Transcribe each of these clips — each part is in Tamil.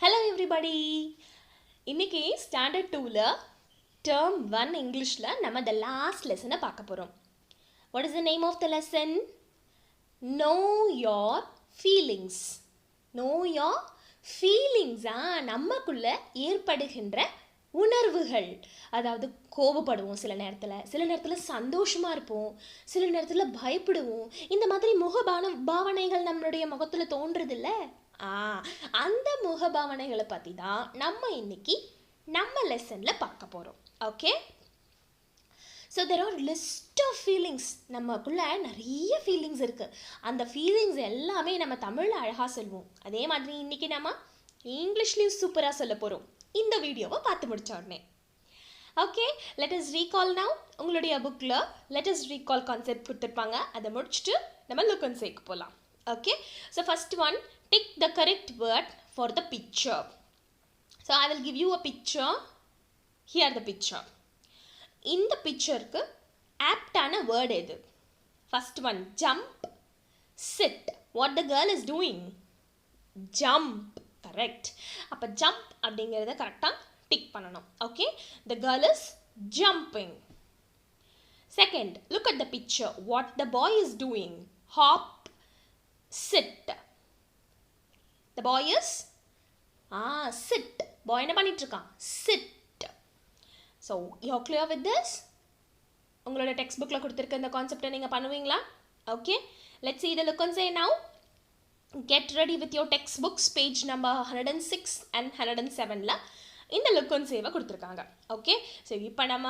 ஹலோ எவ்ரிபடி இன்னைக்கு ஸ்டாண்டர்ட் டூவில் டேர்ம் ஒன் இங்கிலீஷில் நம்ம த லாஸ்ட் லெசனை பார்க்க போகிறோம் what is the name of the lesson know your feelings know your ஃபீலிங்ஸா நமக்குள்ள ஏற்படுகின்ற உணர்வுகள். அதாவது கோபப்படுவோம் சில நேரத்தில். சில நேரத்தில் சந்தோஷமாக இருப்போம். சில நேரத்தில் பயப்படுவோம். இந்த மாதிரி முகபான பாவனைகள் நம்மளுடைய முகத்தில் தோன்றுறதில்ல ஆ அந்த முகபாவனைகளை பற்றி தான் நம்ம இன்னைக்கு நம்ம லெசனில் பார்க்க போகிறோம் okay so there are list of feelings நமக்குள்ளே நிறைய ஃபீலிங்ஸ் இருக்குது அந்த ஃபீலிங்ஸ் எல்லாமே நம்ம தமிழில் அழகாக சொல்லுவோம். அதே மாதிரி இன்றைக்கி நம்ம இங்கிலீஷ்லேயும் சூப்பராக சொல்ல போகிறோம் இந்த வீடியோவை பார்த்து முடிச்ச உடனே. Okay let is recall now உங்களுடைய புக்கில் லெட் இஸ் ரீகால் கான்செப்ட் கொடுத்துருப்பாங்க. அதை முடிச்சுட்டு நம்ம லுக்கன் சேக்கு போகலாம் okay so first one tick the correct word for the picture so I will give you a picture here the picture இந்த பிக்சருக்கு ஆப்டான வேர்ட் எது? First one jump sit what the girl is doing jump correct அப்போ ஜம்ப் அப்படிங்கிறத கரெக்டாக டிக் பண்ணணும். Okay the girl is jumping second look at the picture what the boy is doing hop sit the boy is ah sit boy என்ன பண்ணிட்டு இருக்கான்? Sit so you clear with this உங்களோட டெக்ஸ்ட் புக்கில் கொடுத்துருக்க இந்த கான்செப்டை நீங்கள் பண்ணுவீங்களா? Okay let's see the look and say now. Get ready with your textbooks page number 106 and 107ல இந்த லுக்கன் அண்ட் சேவை கொடுத்துருக்காங்க. ஓகே ஸோ இப்போ நம்ம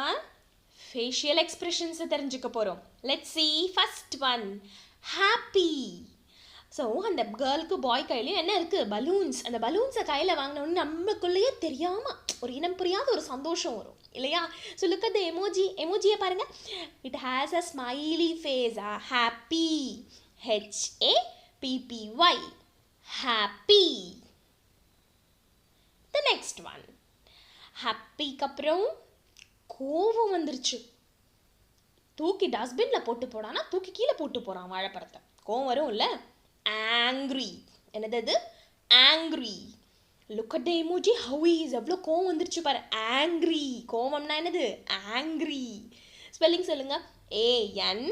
ஃபேஷியல் எக்ஸ்பிரஷன்ஸை தெரிஞ்சுக்க போகிறோம் let's see first one happy so அந்த கேர்ளுக்கு பாய் கையிலையும் என்ன இருக்குது பலூன்ஸ் அந்த பலூன்ஸை கையில் வாங்கினோன்னு நம்மளுக்குள்ளேயே தெரியாமல் ஒரு இனம் புரியாத ஒரு சந்தோஷம் வரும். இல்லையா? So look at the emoji எமோஜியை பாருங்கள் it has a smiley face ah happy H A P P Y happy the next one ஹாப்பிக்கு அப்புறம் கோவம் வந்துருச்சு. தூக்கி டஸ்ட்பினில் போட்டு போடானா? தூக்கி கீழே போட்டு போகிறான் வாழைப்பழத்தை. கோவம் வரும் இல்லை ஆங்க்ரி என்னது அது? Angry look at the emoji how's is எவ்வளோ கோவம் வந்துருச்சு பாரு. ஆங்க்ரி கோவம்னா என்னது? ஆங்க்ரி ஸ்பெல்லிங் சொல்லுங்க. A N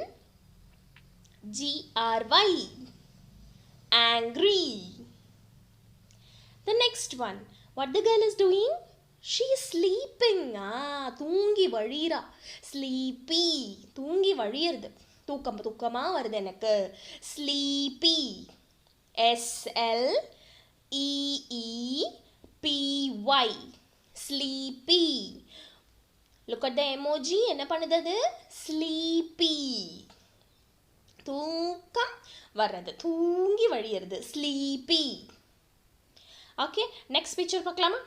G R Y angry the next one what the girl is doing she sleeping ah தூங்கி வழியிறா. ஸ்லீப்பி தூங்கி வழியிறது. தூக்கம் தூக்கமாக வருது எனக்கு. Sleepy S L E E sleepy look at the emoji என்ன பண்ணுது அது ஸ்லீப்பி தூக்கம் வர்றது. தூங்கி வழியிறது. ஸ்லீப்பி ஓகே நெக்ஸ்ட் பிக்சர் பார்க்கலாமா.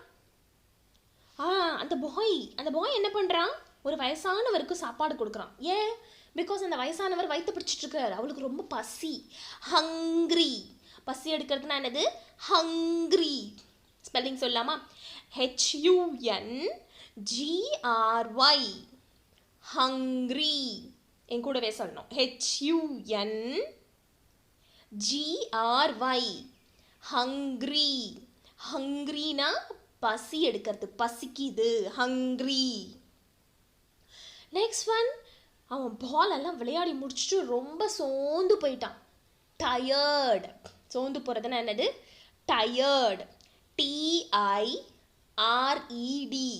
ஆ அந்த பாய் அந்த பாய் என்ன பண்ணுறான் ஒரு வயசானவருக்கு சாப்பாடு கொடுக்குறான். ஏன்? பிகாஸ் அந்த வயசானவர் வயிற்று பிடிச்சிட்டு இருக்காரு. அவளுக்கு ரொம்ப பசி. ஹங்க்ரி பசி எடுக்கிறதுனா என்னது? ஹங்க்ரி ஸ்பெல்லிங் சொல்லலாமா H U N G R Y hungry என் கூடவே சொல்லணும். ஹெச்யூஎன் ஜிஆர்ஒய் ஹங்க்ரி ஹங்க்ரினா பசி எடுக்கிறது. பசிக்குது. ஹங்க்ரி நெக்ஸ்ட் ஒன் அவன் பாலெல்லாம் விளையாடி முடிச்சுட்டு ரொம்ப சோர்ந்து போயிட்டான். டயர்டு சோர்ந்து போகிறதுனா என்னது? Tired T I R E D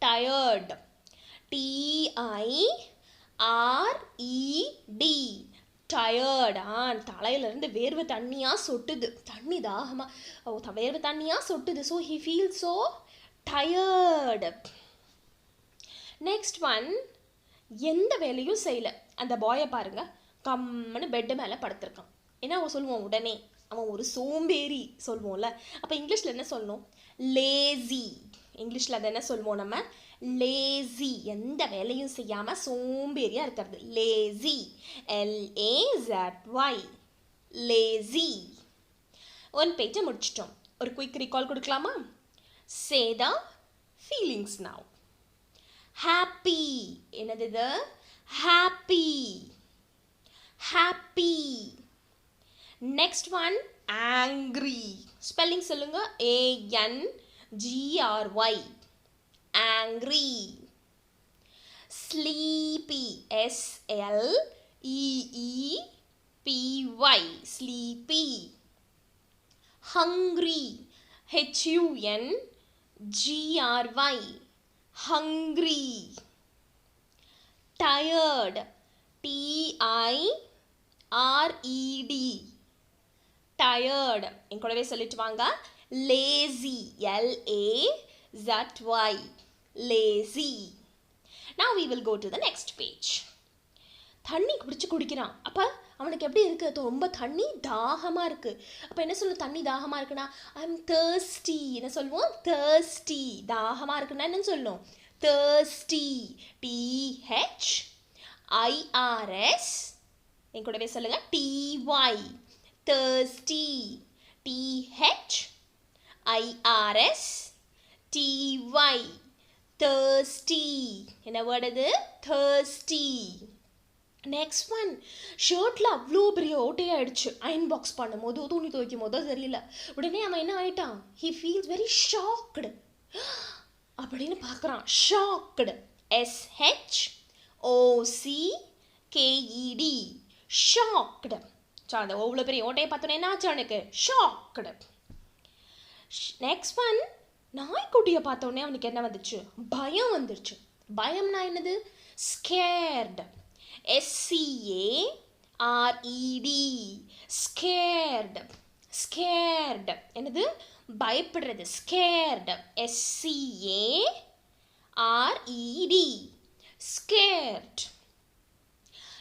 tired T I R E D டயர்டா தலையிலேருந்து வேர்வை தண்ணியாக சொட்டுது. தண்ணி தாகமாக ஓ த- வேர்வை தண்ணியாக சொட்டுது. So he feel so tired next one எந்த வேலையும் செய்யல. அந்த பாயை பாருங்க கம்முன்னு பெட்டு மேலே படுத்திருக்கான். ஏன்னா அவன் சொல்லுவான் உடனே அவன் ஒரு சோம்பேறி சொல்லுவோம்ல. அப்போ இங்கிலீஷில் என்ன சொல்லணும்? லேசி இங்கிலீஷில் அதை என்ன சொல்லுவோம் நம்ம? லேசி எந்த வேலையும் செய்யாமல் சோம்பேறியாக இருக்கிறது. Lazy L A Y lazy one பேஜை முடிச்சிட்டோம். ஒரு குயிக் ரீகால் கொடுக்கலாமா? Say the feelings now happy என்னது இது? Happy happy next one angry spelling சொல்லுங்க. A N G R Y angry sleepy S L E E P Y sleepy hungry H U N G R Y hungry tired T I R E D tired என் கூடவே சொல்லிட்டு வாங்க lazy L A Z Y lazy now we will go to the next page தண்ணி குடிச்சு குடிக்கிறான் அப்போ அவனுக்கு எப்படி இருக்குது ரொம்ப தண்ணி தாகமாக இருக்குது அப்போ என்ன சொல்லும்? தண்ணி தாகமாக இருக்குன்னா ஐ எம் தேர்ஸ்டி என்ன சொல்லுவோம். தேர்ஸ்டி தாகமாக இருக்குன்னா என்ன சொல்லும்? தேர்ஸ்டி டிஹெச் ஐஆர்எஸ் என் கூடவே சொல்லுங்கள் T Y thirsty T H I R S T Y thirsty என்ன வேர்டு அது? தேர்ஸ்டி நெக்ஸ்ட் ஒன் ஷர்ட்டில் அவ்வளோ பெரிய ஓட்டையாயிடுச்சு அயன் பாக்ஸ் பண்ணும்போது துணி துவைக்கும் போதோ தெரியல. உடனே அவன் என்ன ஆயிட்டான்? ஹி ஃபீல்ஸ் வெரி ஷாக்டு அப்படின்னு பார்க்குறான். Shocked S H O C K E D shocked so அந்த அவ்வளோ பெரிய ஓட்டையை பார்த்தோன்னே என்ன ஆச்சு அவனுக்கு? ஷாக்டு நெக்ஸ்ட் ஒன் நாய்க்குட்டியை பார்த்தோன்னே அவனுக்கு என்ன வந்துச்சு? பயம் வந்துருச்சு. பயம்னா என்னது? Scared S C A R E D scared scared என்னது? பயப்படுறது. Scared S C A R E D scared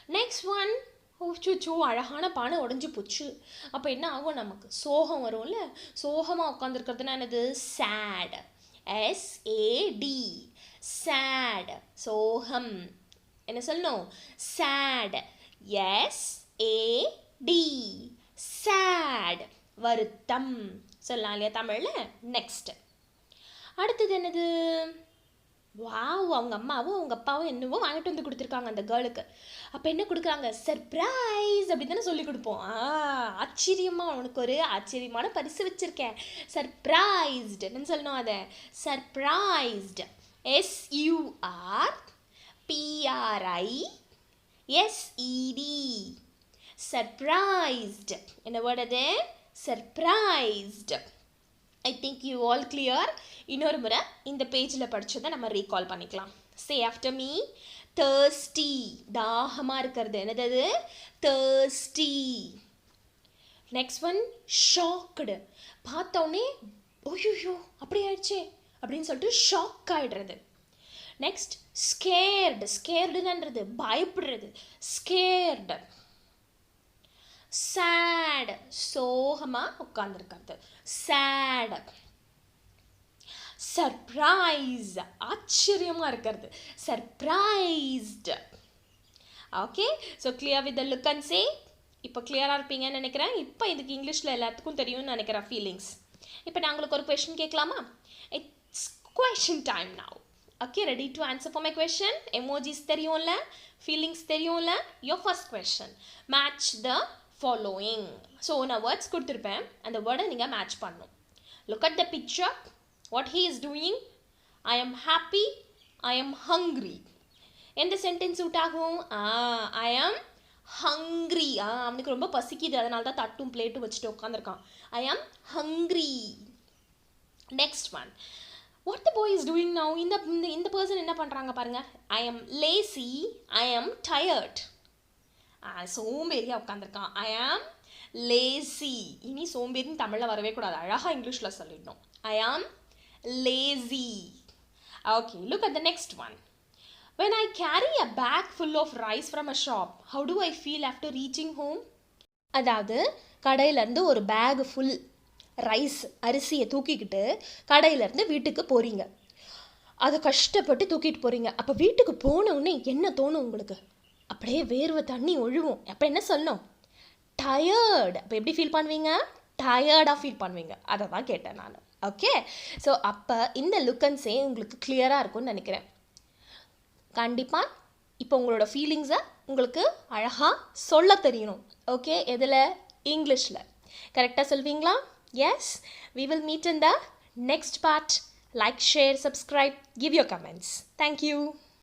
next one ஓச்சோ அழகான பானை உடஞ்சி போச்சு. அப்போ என்ன ஆகும் நமக்கு? சோகம் வரும்ல? சோகமாக உட்காந்துருக்கிறதுனா என்னது? சேட் எஸ்ஏடி சேட் சோகம். என்ன சொல்லணும்? சேட் எஸ் ஏடி சேட் வருத்தம். சொல்லலாம் இல்லையா தமிழில்? நெக்ஸ்ட் அடுத்தது என்னது? வாவ் அவங்க அம்மாவும் அவங்க அப்பாவும் என்னவோ வாங்கிட்டு வந்து கொடுத்துருக்காங்க அந்த கேர்ளுக்கு அப்போ என்ன கொடுக்குறாங்க? சர்ப்ரைஸ் அப்படி தானே சொல்லி கொடுப்போம். ஆ ஆச்சரியமாக உனக்கு ஒரு ஆச்சரியமான பரிசு வச்சுருக்கேன். சர்ப்ரைஸ்டு என்னன்னு சொல்லணும் அதை? Surprised S U R P R I S E D surprised என்ன வேர்ட் அது? Surprised I think you all clear இன்னொரு முறை இந்த பேஜில் படித்ததை நம்ம ரீகால் பண்ணிக்கலாம். சே ஆஃப்டர் மீ தேர்ஸ்டி தாகமாக இருக்கிறது. என்னது தேர்ஸ்டி நெக்ஸ்ட் ஒன் ஷாக்டு பார்த்தோன்னே ஓய்யோ அப்படி ஆயிடுச்சே அப்படின்னு சொல்லிட்டு ஷாக் ஆகிடுறது நெக்ஸ்ட் ஸ்கேர்டு ஸ்கேர்டுன்றது பயப்படுறது. ஸ்கேர்டு சேடு சோகமாக உட்காந்துருக்கிறது சேடு சர்ப்ரைஸ் ஆச்சரியமாக இருக்கிறது. Surprised okay so clear with the look and say இப்போ கிளியராக இருப்பீங்கன்னு நினைக்கிறேன். இப்போ இதுக்கு இங்கிலீஷில் எல்லாத்துக்கும் தெரியும்னு நினைக்கிறேன் ஃபீலிங்ஸ் இப்போ நாங்களுக்கு ஒரு கொஷின் கேட்கலாமா? It's question time now okay ready to answer for my question emojis தெரியும்ல ஃபீலிங்ஸ் தெரியும்ல your first question match the following so நான் வேர்ட்ஸ் கொடுத்துருப்பேன். அந்த வேர்டை நீங்கள் மேட்ச் பண்ணணும். Look at the picture what he is doing I am happy I am hungry எந்த சென்டென்ஸ் சூட் ஆகும்? ஐ ஆம் ஹங்க்ரி ஆ அவனுக்கு ரொம்ப பசிக்குது. அதனால தான் தட்டும் பிளேட்டும் வச்சுட்டு உட்காந்துருக்கான் I am hungry next one what the boy is doing now இந்த இந்த இந்த பர்சன் என்ன பண்ணுறாங்க பாருங்கள் I am lazy I am tired சோம்பேறியாக உட்காந்துருக்கான் ஐ ஆம் லேசி இனி சோம்பேறின்னு தமிழில் வரவே கூடாது. அழகாக இங்கிலீஷில் சொல்லிடணும். I am lazy okay look at the next one when I carry a bag full of rice from a shop how do I feel after reaching home அதாவது கடையிலேருந்து ஒரு பேக் ஃபுல் ரைஸ் அரிசியை தூக்கிக்கிட்டு கடையிலேருந்து வீட்டுக்கு போகிறீங்க அதை கஷ்டப்பட்டு தூக்கிட்டு போகிறீங்க அப்போ வீட்டுக்கு போனவுடனே என்ன தோணும் உங்களுக்கு? அப்படியே வேர்வை தண்ணி ஒழுவும் அப்போ என்ன சொல்லணும்? டயர்டு அப்போ எப்படி ஃபீல் பண்ணுவீங்க? டயர்டாக ஃபீல் பண்ணுவீங்க. அதை தான் கேட்டேன் நான். ஓகே ஸோ அப்போ இந்த லுக் அண்ட் சே உங்களுக்கு கிளியராக இருக்கும்னு நினைக்கிறேன். கண்டிப்பாக இப்போ உங்களோட ஃபீலிங்ஸை உங்களுக்கு அழகாக சொல்ல தெரியணும். ஓகே எதில்? இங்கிலீஷில் கரெக்டாக சொல்வீங்களா? Yes, we will meet in the next part. Like, share, subscribe, give your comments. Thank you.